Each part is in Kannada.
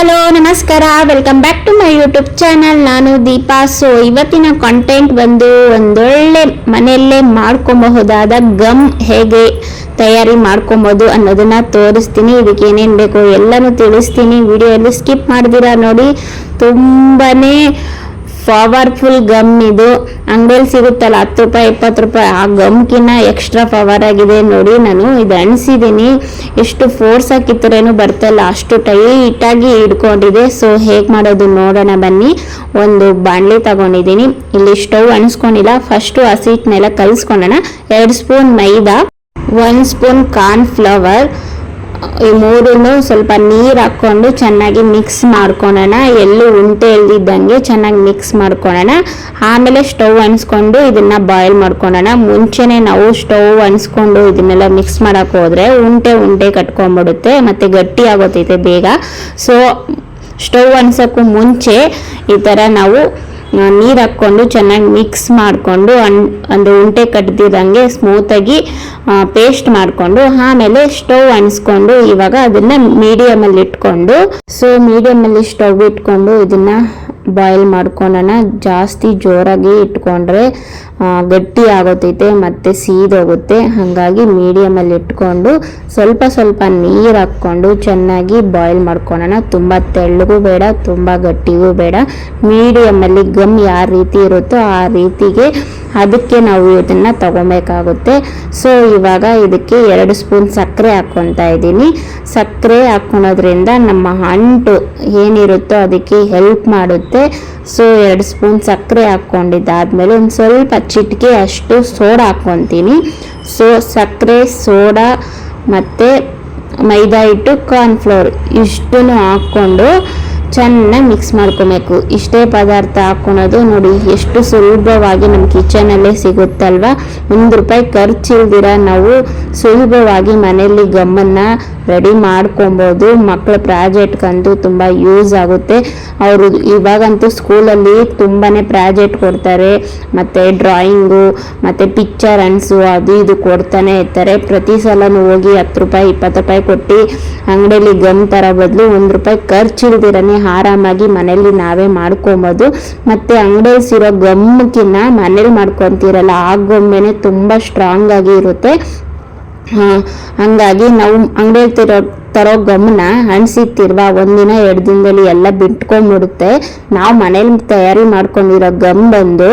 ಹಲೋ, ನಮಸ್ಕಾರ. Welcome back to my YouTube channel ನಾನು ದೀಪಾ. ಸೊ ಇವತ್ತಿನ ಕಂಟೆಂಟ್ ಬಂದು ಒಂದೊಳ್ಳೆ ಮನೆಯಲ್ಲೇ ಮಾಡ್ಕೊಬಹುದಾದ ಗಮ್ ಹೇಗೆ ತಯಾರಿ ಮಾಡ್ಕೊಬೋದು ಅನ್ನೋದನ್ನ ತೋರಿಸ್ತೀನಿ. ಇದಕ್ಕೆ ಏನೇನು ಬೇಕು ಎಲ್ಲನೂ ತಿಳಿಸ್ತೀನಿ. ವಿಡಿಯೋಲ್ಲಿ ಸ್ಕಿಪ್ ಮಾಡಿದಿರಾ ನೋಡಿ. ತುಂಬಾನೇ ಪವರ್ಫುಲ್ ಗಮ್ ಇದು. ಅಂಗಡಿಯಲ್ಲಿ ಸಿಗುತ್ತಲ್ಲ, ಹತ್ತು ರೂಪಾಯಿ, ಇಪ್ಪತ್ತು ರೂಪಾಯಿ. ಆ ಗಮ್ಕಿನ್ನ ಎಕ್ಸ್ಟ್ರಾ ಪವರ್ ಆಗಿದೆ ನೋಡಿ, ನಾನು ಇದು ಅಣಿಸಿದ್ದೀನಿ ಎಷ್ಟು ಫೋರ್ಸ್ ಹಾಕಿತ್ತರೇನು ಬರ್ತಲ್ಲ, ಅಷ್ಟು ಟೈಟಾಗಿ ಹಿಡ್ಕೊಂಡಿದೆ. ಸೊ ಹೇಗೆ ಮಾಡೋದು ನೋಡೋಣ ಬನ್ನಿ. ಒಂದು ಬಾಣಲಿ ತಗೊಂಡಿದ್ದೀನಿ ಇಲ್ಲಿ ಸ್ಟವ್ ಅಣಿಸ್ಕೊಂಡಿಲ್ಲ ಫಸ್ಟು ಹಸಿಟ್ಟನ್ನೆಲ್ಲ ಕಲಿಸ್ಕೊಳ್ಳೋಣ. ಎರಡು ಸ್ಪೂನ್ ಮೈದಾ ಒಂದು ಸ್ಪೂನ್ ಕಾರ್ನ್ ಫ್ಲವರ್ ಈ ಮೂರನ್ನು ಸ್ವಲ್ಪ ನೀರು ಹಾಕ್ಕೊಂಡು ಚೆನ್ನಾಗಿ ಮಿಕ್ಸ್ ಮಾಡ್ಕೊಳ್ಳೋಣ ಎಲ್ಲೂ ಉಂಟೆ ಇಲ್ದಿದ್ದಂಗೆ ಚೆನ್ನಾಗಿ ಮಿಕ್ಸ್ ಮಾಡ್ಕೊಳ್ಳೋಣ ಆಮೇಲೆ ಸ್ಟವ್ ಅನ್ಸ್ಕೊಂಡು ಇದನ್ನು ಬಾಯ್ಲ್ ಮಾಡ್ಕೊಳ್ಳೋಣ ಮುಂಚೆನೆ ನಾವು ಸ್ಟವ್ ಅನ್ಸ್ಕೊಂಡು ಇದನ್ನೆಲ್ಲ ಮಿಕ್ಸ್ ಮಾಡಕ್ಕೆ ಹೋದರೆ ಉಂಟೆ ಉಂಟೆ ಕಟ್ಕೊಂಡ್ಬಿಡುತ್ತೆ, ಮತ್ತು ಗಟ್ಟಿ ಆಗೋತೈತೆ ಬೇಗ. ಸೊ ಸ್ಟವ್ ಅನ್ಸೋಕ್ಕೂ ಮುಂಚೆ ಈ ಥರ ನಾವು ನೀರು ಹಾಕ್ಕೊಂಡು ಚೆನ್ನಾಗಿ ಮಿಕ್ಸ್ ಮಾಡಿಕೊಂಡು ಒಂದು ಉಂಟೆ ಕಟ್ದಿರಂಗೆ ಸ್ಮೂತಾಗಿ ಪೇಸ್ಟ್ ಮಾಡಿಕೊಂಡು ಆಮೇಲೆ ಸ್ಟವ್ ಅಣಿಸ್ಕೊಂಡು ಇವಾಗ ಅದನ್ನ ಮೀಡಿಯಮಲ್ಲಿ ಇಟ್ಕೊಂಡು ಸೊ ಮೀಡಿಯಮಲ್ಲಿ ಸ್ಟವ್ ಇಟ್ಕೊಂಡು ಇದನ್ನ ಬಾಯ್ಲ್ ಮಾಡ್ಕೊಳ್ಳೋಣ ಜಾಸ್ತಿ ಜೋರಾಗಿ ಇಟ್ಕೊಂಡ್ರೆ ಗಟ್ಟಿ ಆಗೋತೈತೆ ಮತ್ತು ಸೀದೋಗುತ್ತೆ ಹಾಗಾಗಿ ಮೀಡಿಯಮಲ್ಲಿ ಇಟ್ಕೊಂಡು ಸ್ವಲ್ಪ ಸ್ವಲ್ಪ ನೀರು ಹಾಕ್ಕೊಂಡು ಚೆನ್ನಾಗಿ ಬಾಯ್ಲ್ ಮಾಡ್ಕೊಳೋಣ ತುಂಬ ತೆಳ್ಳಗೂ ಬೇಡ, ತುಂಬ ಗಟ್ಟಿಗೂ ಬೇಡ. ಮೀಡಿಯಮಲ್ಲಿ ಗಮ್ ಯಾವ ರೀತಿ ಇರುತ್ತೋ ಆ ರೀತಿಗೆ ಅದಕ್ಕೆ ನಾವು ಇದನ್ನ ತಗೊಬೇಕಾಗುತ್ತೆ. ಸೊ ಇವಾಗ ಇದಕ್ಕೆ ಎರಡು ಸ್ಪೂನ್ ಸಕ್ಕರೆ ಹಾಕ್ಕೊತಾ ಇದ್ದೀನಿ. ಸಕ್ಕರೆ ಹಾಕ್ಕೊಳೋದ್ರಿಂದ ನಮ್ಮ ಅಂಟು ಏನಿರುತ್ತೋ ಅದಕ್ಕೆ ಹೆಲ್ಪ್ ಮಾಡುತ್ತೆ. ಸೊ ಎರಡು ಸ್ಪೂನ್ ಸಕ್ಕರೆ ಹಾಕ್ಕೊಂಡಿದ್ದಾದ್ಮೇಲೆ ಒಂದು ಸ್ವಲ್ಪ ಚಿಟಿಕೆ ಅಷ್ಟು ಸೋಡಾ ಹಾಕ್ಕೊತೀನಿ ಸೊ ಸಕ್ಕರೆ, ಸೋಡಾ ಮತ್ತು ಮೈದಾ ಹಿಟ್ಟು ಕಾರ್ನ್ಫ್ಲೋರ್ ಇಷ್ಟನ್ನು ಹಾಕ್ಕೊಂಡು ಚೆನ್ನಾಗಿ ಮಿಕ್ಸ್ ಮಾಡ್ಕೊಬೇಕು. ಇಷ್ಟೇ ಪದಾರ್ಥ ಹಾಕ್ಕೊಳೋದು ನೋಡಿ, ಎಷ್ಟು ಸುಲಭವಾಗಿ ನಮ್ಮ ಕಿಚನಲ್ಲೇ ಸಿಗುತ್ತಲ್ವ? ಒಂದು ರೂಪಾಯಿ ಖರ್ಚಿಲ್ದಿರ ನಾವು ಸುಲಭವಾಗಿ ಮನೆಯಲ್ಲಿ ಗಮ್ಮನ್ನು ರೆಡಿ ಮಾಡ್ಕೊಬೋದು. ಮಕ್ಕಳ ಪ್ರಾಜೆಕ್ಟ್ಗಂತೂ ತುಂಬ ಯೂಸ್ ಆಗುತ್ತೆ. ಅವರು ಇವಾಗಂತೂ ಸ್ಕೂಲಲ್ಲಿ ತುಂಬಾ ಪ್ರಾಜೆಕ್ಟ್ ಕೊಡ್ತಾರೆ. ಮತ್ತು ಡ್ರಾಯಿಂಗು ಮತ್ತು ಪಿಕ್ಚರ್ ಅನ್ಸು ಅದು ಇದು ಕೊಡ್ತಾನೆ ಇರ್ತಾರೆ. ಪ್ರತಿ ಸಲನೂ ಹೋಗಿ ಹತ್ತು ರೂಪಾಯಿ, ಇಪ್ಪತ್ತು ರೂಪಾಯಿ ಕೊಟ್ಟು ಅಂಗಡಿಯಲ್ಲಿ ಗಮ್ ಥರ ಬದಲು ಒಂದು ರೂಪಾಯಿ ಖರ್ಚಿಲ್ದಿರನೇ ಆರಾಮಾಗಿ ಮನೇಲಿ ನಾವೇ ಮಾಡ್ಕೊಬೋದು. ಮತ್ತು ಅಂಗಡಿಯಲ್ಲಿ ಸಿರೋ ಗಮ್ಕಿನ್ನ ಮನೇಲಿ ಮಾಡ್ಕೊತೀರಲ್ಲ, ಆ ಗೊಮ್ಮೆನೆ ತುಂಬ ಸ್ಟ್ರಾಂಗ್ ಆಗಿ ಇರುತ್ತೆ. ಹಂಗಾಗಿ ನಾವು ಅಂಗಡಿಯಲ್ಲಿ ತಿರೋ, ತರೋ ಗಮನ ಅಣಿಸಿತ್ತಿರುವ ಒಂದಿನ, ಎರಡು ದಿನದಲ್ಲಿ ಎಲ್ಲ ಬಿಟ್ಕೊಂಡ್ಬಿಡುತ್ತೆ. ನಾವು ಮನೇಲಿ ತಯಾರಿ ಮಾಡ್ಕೊಂಡಿರೋ ಗಮ್ ಬಂದು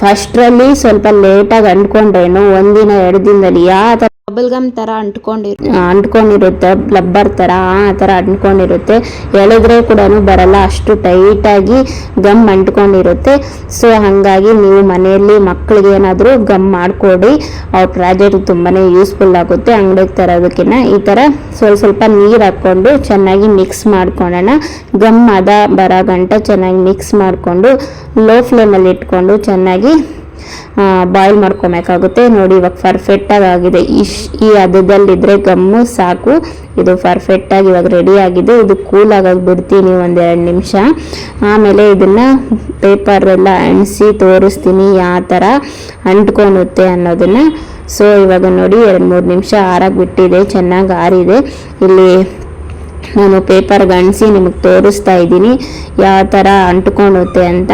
ಫಸ್ಟ್ರಲ್ಲಿ ಸ್ವಲ್ಪ ಲೇಟಾಗಿ ಅಂಟ್ಕೊಂಡ್ರೇನು ಒಂದಿನ, ಎರಡು ದಿನದಲ್ಲಿ ಯಾವ ಬಬಲ್ ಗಮ್ ಥರ ಅಂಟ್ಕೊಂಡಿ ಅಂಟ್ಕೊಂಡಿರುತ್ತೆ ಲಬ್ಬರ್ ಥರ ಆ ಥರ ಅಂಟ್ಕೊಂಡಿರುತ್ತೆ. ಎಳೆದ್ರೆ ಕೂಡ ಬರಲ್ಲ, ಅಷ್ಟು ಟೈಟಾಗಿ ಗಮ್ ಅಂಟ್ಕೊಂಡಿರುತ್ತೆ. ಸೊ ಹಾಗಾಗಿ ನೀವು ಮನೆಯಲ್ಲಿ ಮಕ್ಕಳಿಗೆ ಏನಾದರೂ ಗಮ್ ಮಾಡಿಕೊಡಿ. ಅವ್ರ ಪ್ರಾಜೆಕ್ಟ್ ತುಂಬಾ ಯೂಸ್ಫುಲ್ ಆಗುತ್ತೆ ಅಂಗಡಿಗೆ ತರೋದಕ್ಕಿಂತ ಈ ಥರ ಸ್ವಲ್ಪ ಸ್ವಲ್ಪ ನೀರು ಹಾಕ್ಕೊಂಡು ಚೆನ್ನಾಗಿ ಮಿಕ್ಸ್ ಮಾಡ್ಕೊಳ್ಳೋಣ ಗಮ್ ಅದ ಬರೋ ಗಂಟ ಚೆನ್ನಾಗಿ ಮಿಕ್ಸ್ ಮಾಡಿಕೊಂಡು ಲೋ ಫ್ಲೇಮಲ್ಲಿ ಇಟ್ಕೊಂಡು ಚೆನ್ನಾಗಿ ಬಾಯ್ಲ್ ಮಾಡ್ಕೊಬೇಕಾಗುತ್ತೆ. ನೋಡಿ, ಇವಾಗ ಪರ್ಫೆಕ್ಟಾಗಿ ಆಗಿದೆ. ಇಶ್, ಈ ಹದದಲ್ಲಿದ್ದರೆ ಗಮ್ಮು, ಸಾಕು. ಇದು ಪರ್ಫೆಕ್ಟಾಗಿ ಇವಾಗ ರೆಡಿ ಆಗಿದೆ. ಇದು ಕೂಲ್ ಆಗೋದು ಬಿಡ್ತೀನಿ ಒಂದೆರಡು ನಿಮಿಷ. ಆಮೇಲೆ ಇದನ್ನು ಪೇಪರೆಲ್ಲ ಅಣಿಸಿ ತೋರಿಸ್ತೀನಿ ಯಾವ ಥರ ಅಂಟ್ಕೊಳುತ್ತೆ ಅನ್ನೋದನ್ನು. ಸೊ ಇವಾಗ ನೋಡಿ, ಎರಡು ಮೂರು ನಿಮಿಷ ಆರಾಗಿ ಬಿಟ್ಟಿದೆ, ಚೆನ್ನಾಗಿ ಆರಿದೆ. ಇಲ್ಲಿ ನಾನು ಪೇಪರ್ಗೆ ಅಂಟಿಸಿ ನಿಮಗೆ ತೋರಿಸ್ತಾ ಇದ್ದೀನಿ. ಯಾವ ಥರ ಅಂಟ್ಕೊಳುತ್ತೆ ಅಂತ.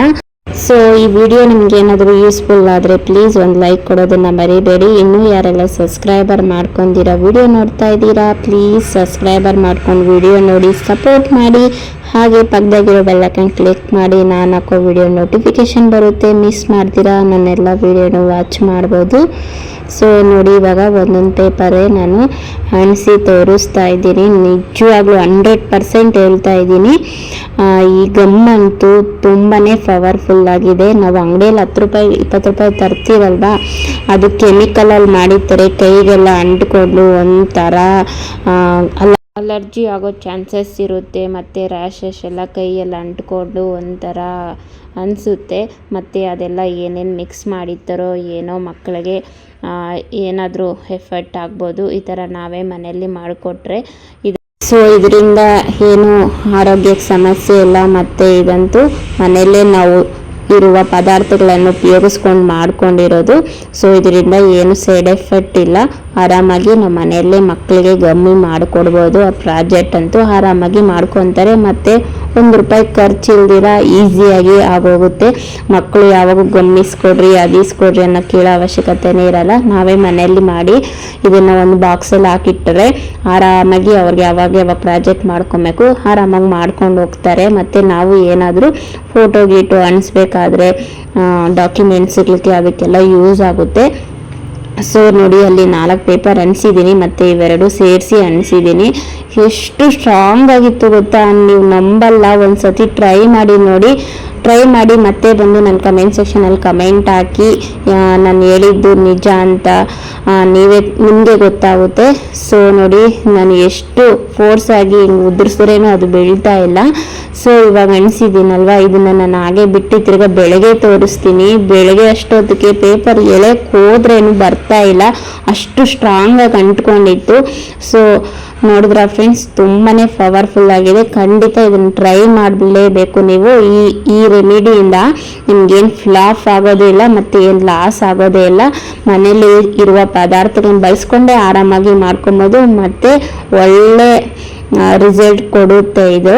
ಸೊ ಈ ವಿಡಿಯೋ ನಿಮ್ಗೆ ಏನಾದರೂ ಯೂಸ್ಫುಲ್ ಆದರೆ ಪ್ಲೀಸ್ ಒಂದು ಲೈಕ್ ಕೊಡೋದನ್ನ ಮರಿಬೇಡಿ. ಇನ್ನೂ ಯಾರೆಲ್ಲ ಸಬ್ಸ್ಕ್ರೈಬರ್ ಮಾಡ್ಕೊಂಡಿರೋ ವಿಡಿಯೋ ನೋಡ್ತಾ ಇದ್ದೀರಾ ಪ್ಲೀಸ್ ಸಬ್ಸ್ಕ್ರೈಬರ್ ಮಾಡ್ಕೊಂಡು ವಿಡಿಯೋ ನೋಡಿ ಸಪೋರ್ಟ್ ಮಾಡಿ. ಹಾಗೆ ಪಕ್ಕದಾಗಿರೋ ಬೆಲ್ಲೈಕನ್ ಕ್ಲಿಕ್ ಮಾಡಿ ನಾನು ಹಾಕೋ ವಿಡಿಯೋ ನೋಟಿಫಿಕೇಶನ್ ಬರುತ್ತೆ. ಮಿಸ್ ಮಾಡ್ತೀರಾ? ನನ್ನೆಲ್ಲ ವಿಡಿಯೋನ ವಾಚ್ ಮಾಡ್ಬೋದು. ಸೊ ನೋಡಿ, ಇವಾಗ ಒಂದೊಂದು ಪೇಪರೇ ನಾನು ಅಣಿಸಿ ತೋರಿಸ್ತಾ ಇದ್ದೀನಿ. ನಿಜವಾಗ್ಲೂ ಹಂಡ್ರೆಡ್ ಪರ್ಸೆಂಟ್ ಹೇಳ್ತಾ ಇದ್ದೀನಿ. ಈ ಗಮ್ ಅಂತೂ ತುಂಬಾ ಪವರ್ಫುಲ್ ಆಗಿದೆ. ನಾವು ಅಂಗಡಿಯಲ್ಲಿ ಹತ್ತು ರೂಪಾಯಿ, ಇಪ್ಪತ್ತು ರೂಪಾಯಿ ತರ್ತೀವಲ್ವಾ ಅದು ಕೆಮಿಕಲಲ್ಲಿ ಮಾಡಿರ್ತಾರೆ. ಕೈಗೆಲ್ಲ ಅಂಟ್ಕೊಂಡು ಒಂಥರ ಅಲ್ಲ ಅಲರ್ಜಿ ಆಗೋ ಚಾನ್ಸಸ್ ಇರುತ್ತೆ, ಮತ್ತು ರ್ಯಾಷಸ್ ಎಲ್ಲ ಕೈಯೆಲ್ಲ ಅಂಟ್ಕೊಂಡು ಒಂಥರ ಅನಿಸುತ್ತೆ. ಮತ್ತು ಅದೆಲ್ಲ ಏನೇನು ಮಿಕ್ಸ್ ಮಾಡಿರ್ತಾರೋ ಏನೋ ಮಕ್ಕಳಿಗೆ ಏನಾದರೂ ಎಫೆಕ್ಟ್ ಆಗ್ಬೋದು, ಈ ಥರ ನಾವೇ ಮನೆಯಲ್ಲಿ ಮಾಡಿಕೊಟ್ರೆ ಇದು ಸೊ ಇದರಿಂದ ಏನು ಆರೋಗ್ಯಕ್ಕೆ ಸಮಸ್ಯೆ ಇಲ್ಲ, ಮತ್ತು ಇದಂತೂ ಮನೆಯಲ್ಲೇ ನಾವು ಇರುವ ಪದಾರ್ಥಗಳನ್ನು ಉಪಯೋಗಿಸ್ಕೊಂಡು ಮಾಡ್ಕೊಂಡಿರೋದು. ಸೊ ಇದರಿಂದ ಏನು ಸೈಡ್ ಎಫೆಕ್ಟ್ ಇಲ್ಲ. ಆರಾಮಾಗಿ ನಮ್ಮ ಮನೆಯಲ್ಲೇ ಮಕ್ಕಳಿಗೆ ಗಮ್ಮಿ ಮಾಡಿಕೊಡ್ಬೋದು. ಆ ಪ್ರಾಜೆಕ್ಟ್ ಅಂತೂ ಆರಾಮಾಗಿ ಮಾಡ್ಕೊತಾರೆ. ಮತ್ತು ಒಂದು ರೂಪಾಯಿ ಖರ್ಚು ಇಲ್ದಿರ ಈಸಿಯಾಗಿ ಆಗೋಗುತ್ತೆ. ಮಕ್ಕಳು ಯಾವಾಗ ಗಮ್ಮಿಸ್ಕೊಡ್ರಿ, ಅದಿಸ್ಕೊಡ್ರಿ ಅನ್ನೋ ಕೇಳೋ ಅವಶ್ಯಕತೆನೇ ಇರಲ್ಲ. ನಾವೇ ಮನೆಯಲ್ಲಿ ಮಾಡಿ ಇದನ್ನು ಒಂದು ಬಾಕ್ಸಲ್ಲಿ ಹಾಕಿಟ್ಟರೆ ಆರಾಮಾಗಿ ಅವ್ರಿಗೆ ಯಾವಾಗ ಯಾವಾಗ ಪ್ರಾಜೆಕ್ಟ್ ಮಾಡ್ಕೊಬೇಕು, ಆರಾಮಾಗಿ ಮಾಡ್ಕೊಂಡು ಹೋಗ್ತಾರೆ. ಮತ್ತು ನಾವು ಏನಾದರೂ ಫೋಟೋ ಗೀಟೋ ಅನಿಸ್ಬೇಕಾದ್ರೆ ಡಾಕ್ಯುಮೆಂಟ್ಸ್ ಇರ್ಲಿಕ್ಕೆ ಅದಕ್ಕೆಲ್ಲ ಯೂಸ್ ಆಗುತ್ತೆ. ಸೊ ನೋಡಿ, ಅಲ್ಲಿ ನಾಲ್ಕು ಪೇಪರ್ ಅನಿಸಿದ್ದೀನಿ ಮತ್ತು ಇವೆರಡು ಸೇರಿಸಿ ಅನಿಸಿದ್ದೀನಿ ಎಷ್ಟು ಸ್ಟ್ರಾಂಗ್ ಆಗಿತ್ತು ಗೊತ್ತಾ? ನೀವು ನಂಬಲ್ಲ ಒಂದು ಸತಿ ಟ್ರೈ ಮಾಡಿ ನೋಡಿ. ಟ್ರೈ ಮಾಡಿ ಮತ್ತೆ ಬಂದು ನನ್ನ ಕಮೆಂಟ್ ಸೆಕ್ಷನಲ್ಲಿ ಕಮೆಂಟ್ ಹಾಕಿ ನಾನು ಹೇಳಿದ್ದು ನಿಜ ಅಂತ. ನೀವೇ ನಿಮಗೆ ಗೊತ್ತಾಗುತ್ತೆ. ಸೊ ನೋಡಿ, ನಾನು ಎಷ್ಟು ಫೋರ್ಸ್ ಆಗಿ ಹಿಂಗೆ ಉದುರಿಸಿದ್ರೇನು ಅದು ಬೆಳೀತಾ ಇಲ್ಲ. ಸೊ ಇವಾಗ ಅಣಿಸಿದ್ದೀನಲ್ವ ಇದನ್ನು ನಾನು ಹಾಗೆ ಬಿಟ್ಟು ತಿರ್ಗಾ ಬೆಳಗ್ಗೆ ತೋರಿಸ್ತೀನಿ. ಬೆಳಗ್ಗೆ ಅಷ್ಟೊತ್ತಿಗೆ ಪೇಪರ್ ಎಳೆ ಹೋದ್ರೇನು ಬರ್ತಾ ಇಲ್ಲ. ಅಷ್ಟು ಸ್ಟ್ರಾಂಗಾಗಿ ಅಂಟ್ಕೊಂಡಿತ್ತು. ಸೊ ನೋಡಿದ್ರ ಫ್ರೆಂಡ್ಸ್ ತುಂಬಾ ಪವರ್ಫುಲ್ ಆಗಿದೆ. ಖಂಡಿತ ಇದನ್ನು ಟ್ರೈ ಮಾಡಲೇಬೇಕು ನೀವು. ಈ ಈ ರೆಮಿಡಿಯಿಂದ ನಿಮ್ಗೇನು ಫ್ಲಾಫ್ ಆಗೋದೇ ಇಲ್ಲ ಮತ್ತು ಏನು ಲಾಸ್ ಆಗೋದೇ ಇಲ್ಲ. ಮನೇಲಿ ಇರುವ ಪದಾರ್ಥಗಳನ್ನ ಬಳಸ್ಕೊಂಡೇ ಆರಾಮಾಗಿ ಮಾಡ್ಕೊಬೋದು. ಮತ್ತು ಒಳ್ಳೆ ರಿಸಲ್ಟ್ ಕೊಡುತ್ತೆ ಇದು.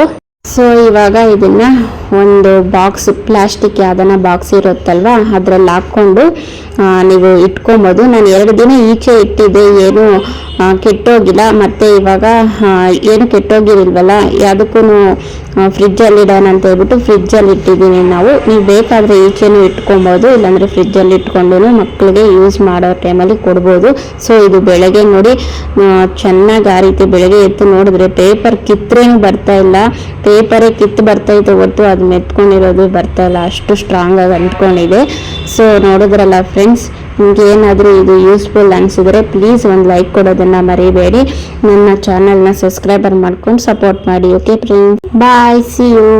ಸೊ ಇವಾಗ ಇದನ್ನ ಒಂದು ಬಾಕ್ಸ್ ಪ್ಲಾಸ್ಟಿಕ್ ಯಾವ್ದಾನ ಬಾಕ್ಸ್ ಇರುತ್ತಲ್ವಾ, ಅದ್ರಲ್ಲಿ ಹಾಕ್ಕೊಂಡು ನೀವು ಇಟ್ಕೊಬೋದು. ನಾನು ಎರಡು ದಿನ ಈಚೆ ಇಟ್ಟಿದ್ದೆ, ಏನು ಕೆಟ್ಟೋಗಿಲ್ಲ. ಮತ್ತೆ ಇವಾಗ ಏನು ಕೆಟ್ಟೋಗಿರಲ್ವಲ್ಲ ಯಾವುದಕ್ಕೂ ಫ್ರಿಜ್ಜಲ್ಲಿ ಇಡೋಣ ಅಂತ ಹೇಳ್ಬಿಟ್ಟು ಫ್ರಿಜ್ಜಲ್ಲಿ ಇಟ್ಟಿದ್ದೀನಿ ನಾವು. ನೀವು ಬೇಕಾದರೆ ಈಚೆನೂ ಇಟ್ಕೊಬೋದು, ಇಲ್ಲಾಂದರೆ ಫ್ರಿಜ್ಜಲ್ಲಿ ಇಟ್ಕೊಂಡು ಮಕ್ಕಳಿಗೆ ಯೂಸ್ ಮಾಡೋ ಟೈಮಲ್ಲಿ ಕೊಡ್ಬೋದು. ಸೊ ಇದು ಬೆಳಗ್ಗೆ ನೋಡಿ ಚೆನ್ನಾಗಿ ಆ ರೀತಿ ಬೆಳಗ್ಗೆ ಎತ್ತು ನೋಡಿದ್ರೆ ಪೇಪರ್ ಕಿತ್ತರೇನು ಬರ್ತಾ ಇಲ್ಲ. ಪೇಪರೇ ಕಿತ್ತು ಬರ್ತಾ ಇದೆ ಹೊರತು ಅದು ಮೆತ್ಕೊಂಡಿರೋದು ಬರ್ತಾ ಇಲ್ಲ. ಅಷ್ಟು ಸ್ಟ್ರಾಂಗಾಗಿ ಅಂಟ್ಕೊಂಡಿದೆ. ಸೊ ನೋಡಿದ್ರಲ್ಲ ಫ್ರೆಂಡ್ಸ್ ನಿಮ್ಗೆ ಏನಾದರೂ ಇದು ಯೂಸ್ಫುಲ್ ಅನಿಸಿದ್ರೆ ಪ್ಲೀಸ್ ಒಂದು ಲೈಕ್ ಕೊಡೋದನ್ನು ಮರಿಬೇಡಿ. ನನ್ನ ಚಾನಲ್ನ ಸಬ್ಸ್ಕ್ರೈಬರ್ ಮಾಡ್ಕೊಂಡು ಸಪೋರ್ಟ್ ಮಾಡಿ okay friends bye see you